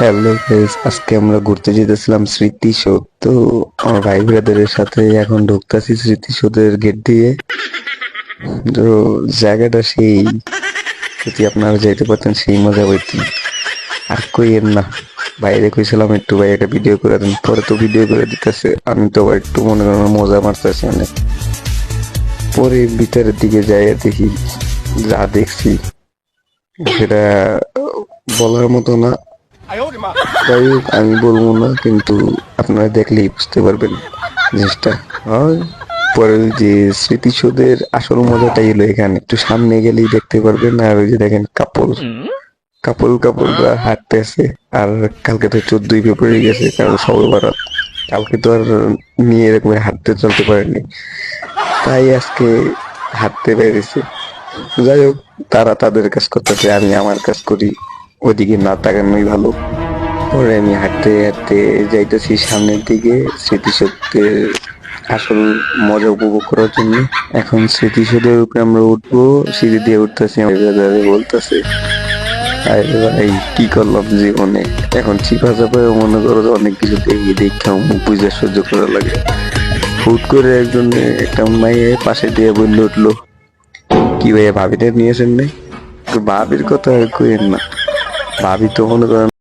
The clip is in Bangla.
হ্যালো গাইস আজকে আমরা ঘুরতে যেতেছিলাম স্মৃতিসৌধ। তো আমার ভাই ব্রাদারের সাথে এখন ঢুকতেছি স্মৃতিসৌধের গেট দিয়ে। তো জায়গাটা সেই, যদি আপনারা যাইতে পারতেন সেই মজা পাইতেন আর কইয়েন না, বাইরে কইছিলাম একটু ভাই একটা ভিডিও করে দেন, পরে তো ভিডিও করে দিতেছে। আমি তো আবার একটু মনে করেন মজা মারতেছি অনেক। পরে ভিতরের দিকে যাই দেখি, যা দেখছি। সেটা বলার মতো না। যাই আমি বলব না, কিন্তু আপনারা দেখলেই বুঝতে পারবেন জিনিসটা। পরে যে স্মৃতিসৌধের আসল মজাটাই হলো এখানে। একটু সামনে গেলেই দেখতে পারবেন, আর ওই যে দেখেন কাপল। কাপল হাঁটতে আছে আর কালকে তো চোদ্দই ফেব্রুয়ারি গেছে, কারণ সবে কালকে তো আর নিয়ে এরকম হাঁটতে চলতে পারেনি। তাই আজকে হাঁটতে পেরেছে। যাই হোক, তারা তাদের কাজ করতেছে, আমি আমার কাজ করি। ওদিকে না তাকানোই ভালো। পরে আমি হাঁটতে হাঁটতে যাইতেছি সামনের দিকে স্মৃতিসৌধের আসল মজা উপভোগ করার জন্য। এখন স্মৃতিসৌধের উপরে আমরা উঠবো, সিঁড়ি দিয়ে উঠতেছি বলতেছে, আরে ভাই, কি করলাম জীবনে? এখন চিপা চাপা মনে করো অনেক কিছু দেখি, দেখে মুখ বুঝে সহ্য করা লাগে। হুট করে একজন একটা মাইয়ে পাশে দিয়ে বললে উঠল। কি ভাইয়া ভাবিটা নিয়েছেন তো ভাবির কথা আর কইেন না। ভাবি তো মনে করেন